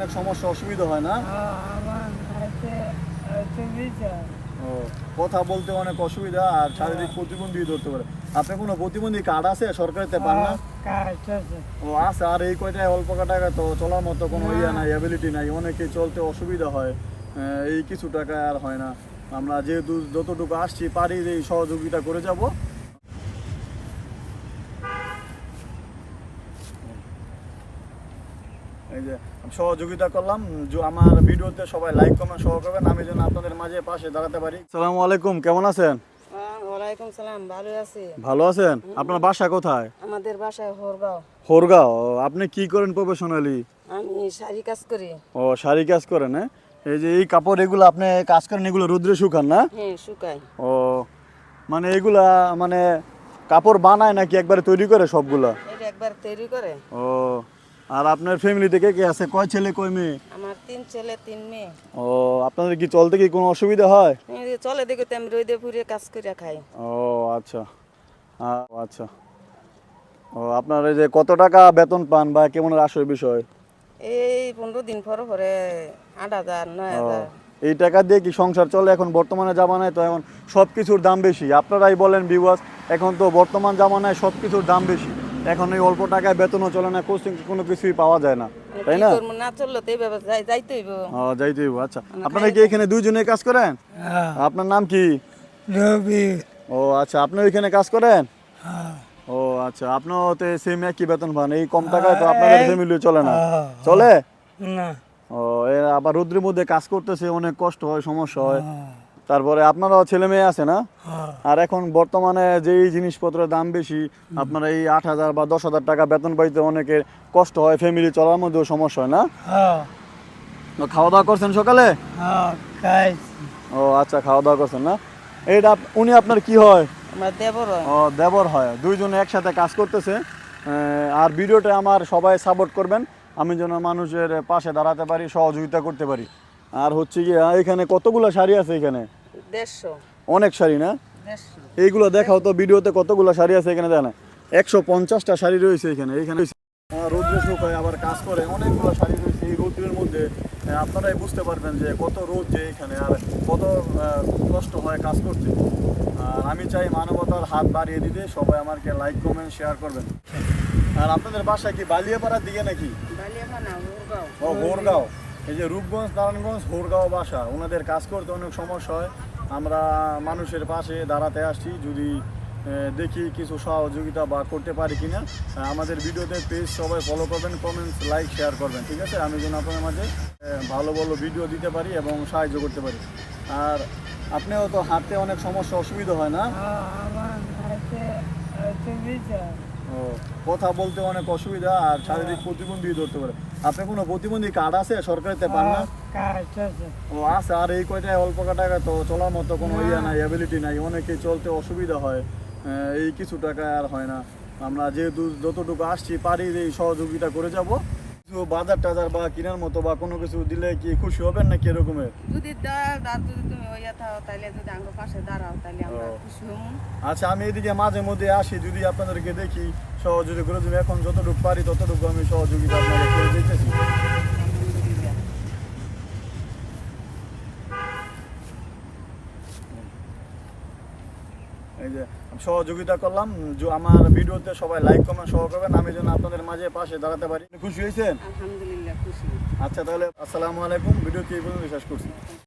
অনেক সমস্যা অসুবিধা হয় না? ও কথা বলতে অনেক অসুবিধা আর শারীরিক প্রতিবন্ধী ধরতে পারে। আপনি কোনো প্রতিবন্ধী কার্ড আছে? সরকারিতে পান না? আছে। ও আছে আর এই কয়টায় অল্প টাকা তো চলার মতো কোনো ইয়ে নাই অ্যাবিলিটি নাই। অনেকে চলতে অসুবিধা হয়। এই কিছু টাকা আর হয় না। আমরা যেহেতু যতটুকু আসছি পারি এই সহযোগিতা করে যাব। এই যে সহযোগিতা করলাম আমার ভিডিওতে সবাই লাইক কমেন্ট সহ করবেন আমি যেন আপনাদের মাঝে পাশে দাঁড়াতে পারি। আসসালামু আলাইকুম কেমন আছেন? ওয়ালাইকুম সালাম ভালো আছি। ভালো আছেন? আপনার বাসা কোথায়? আমাদের বাসায় হরগাঁও। হোরগাঁও আপনি কি করেন প্রফেশনালি আমি শাড়ি কাজ করি। ও শাড়ি কাজ করেন হ্যাঁ? এই যে এই কাপড় এগুলো আপনি কাজ করেন এগুলো রোদ্রে শুকান না? হ্যাঁ শুকাই। ও মানে এগুলা মানে কাপড় বানায় নাকি একবারে তৈরি করে সবগুলা? একবার তৈরি করে। ও আর আপনার ফ্যামিলি থেকে কে আছে? কয় ছেলে কয় মেয়ে? আমার তিন ছেলে তিন মেয়ে। ও আপনাদের কি চলতে কি কোনো অসুবিধা হয়? এই চলে দেখো তো আমি রোদে পুড়ে কাজ করে খাই। ও আচ্ছা। আচ্ছা। ও আপনার এই যে কত টাকা বেতন পান বা কেমন আসল বিষয়? এই পনেরো দিন পরে পরে আট হাজার নয় হাজার। এই টাকা দিয়ে কি সংসার চলে? এখন বর্তমানে জামানায় তো এখন সব কিছুর দাম বেশি। আপনারাই বলেন বিবাস এখন তো বর্তমান জামানায় সব কিছুর দাম বেশি। এখন এই অল্প টাকায় বেতনও চলে না কোচিং কোনো কিছুই পাওয়া যায় না তাই না? না চলল তো এইভাবে যাই যাইতে হইব। ও যাইতে হইব, আচ্ছা। আপনারা কি এখানে দুইজনে কাজ করেন? হ্যাঁ। আপনার নাম কি? রবি ও আচ্ছা আপনি ওইখানে কাজ করেন? হ্যাঁ। ও আচ্ছা আপনিও তো সেম একই বেতন পান এই কম টাকায় তো আপনাদের ফ্যামিলি চলে না। হ্যাঁ, চলে? না। ও এ আবার রোদ্রের মধ্যে কাজ করতেছে অনেক কষ্ট হয় সমস্যা হয়। হ্যাঁ, তারপরে আপনারাও ছেলে মেয়ে আছে না? হ্যাঁ, আর এখন বর্তমানে যেই জিনিসপত্রের দাম বেশি আপনার এই আট হাজার বা দশ হাজার টাকা বেতন পাইতে অনেকের কষ্ট হয় ফ্যামিলি চলার মধ্যেও সমস্যা হয় না? হ্যাঁ, তো খাওয়া দাওয়া করছেন সকালে? হ্যাঁ, ও আচ্ছা খাওয়া দাওয়া করছেন না? এইটা উনি আপনার কি হয়? দেবর হয়। ও দেবর হয়। দুইজনে একসাথে কাজ করতেছে। আর ভিডিওটা আমার সবাই সাপোর্ট করবেন। আমি যেন মানুষের পাশে দাঁড়াতে পারি সহযোগিতা করতে পারি। আর হচ্ছে কি এখানে কতগুলো শাড়ি আছে এখানে? অনেক শাড়ি না? এইগুলো দেখাও তো ভিডিওতে কতগুলো শাড়ি আছে এখানে দেয় একশো পঞ্চাশটা শাড়ি রয়েছে এখানে। এখানে রৌদ্র শুকায় আবার কাজ করে অনেকগুলো শাড়ি রয়েছে। এই রৌদ্রের মধ্যে আপনারাই বুঝতে পারবেন যে কত রোদ যে এখানে আর কত কষ্ট হয় কাজ করতে। আর আমি চাই মানবতার হাত বাড়িয়ে দিতে। সবাই আমাকে লাইক কমেন্ট শেয়ার করবেন। আর আপনাদের বাসা কি বালিয়াপাড়ার দিকে নাকি? ও হোরগাঁও এই যে রূপগঞ্জ, নারায়ণগঞ্জ, হোরগাঁও বাসা, ওনাদের কাজ করতে অনেক সমস্যা হয়। আমরা মানুষের পাশে দাঁড়াতে আসছি, যদি দেখি কিছু সহযোগিতা বা করতে পারি কিনা। আমাদের ভিডিওতে পেজ সবাই ফলো করবেন কমেন্টস লাইক শেয়ার করবেন, ঠিক আছে? আমি যেন আপনাদের মাঝে ভালো ভালো ভিডিও দিতে পারি এবং সাহায্য করতে পারি। আর আপনিও তো হাঁটতে অনেক সমস্যা, অসুবিধা হয় না? হ্যাঁ, কথা বলতে অনেক অসুবিধা আর শারীরিক প্রতিবন্ধী ধরতে পারে। আপনি কোনো প্রতিবন্ধী কার্ড আছে সরকারিতে পান না? আছে ও আছে আর এই কয়টায় অল্প টাকা তো চলার মতো কোনো ইয়ে নাই অ্যাবিলিটি নাই। অনেকে চলতে অসুবিধা হয়। এই কিছু টাকা আর হয় না। আমরা যেহেতু যতটুকু আসছি পারি এই সহযোগিতা করে যাব। বাজার টাজার বা কেনার মতো বা কোনো কিছু দিলে কি খুশি হবেন না এরকমের যদি যদি তুমি ওইয়া থাও তাহলে যদি আমার পাশে দাঁড়াও তাহলে আমরা খুশি হব আচ্ছা আমি এদিকে মাঝে মধ্যে আসি যদি আপনাদেরকে দেখি সহযোগী করে যদি এখন যতটুকু পারি ততটুকু আমি সহযোগিতা আপনাদের করে দিতেছি আলহামদুলিল্লাহ এই যে সহযোগিতা করলাম যে আমার ভিডিওতে সবাই লাইক কমেন্ট সহ করবেন আমি যেন আপনাদের মাঝে পাশে দাঁড়াতে পারি। খুশি হয়েছেন? আলহামদুলিল্লাহ খুশি। আচ্ছা তাহলে আসসালামু আলাইকুম ভিডিও কি পর্যন্ত শেষ করছি।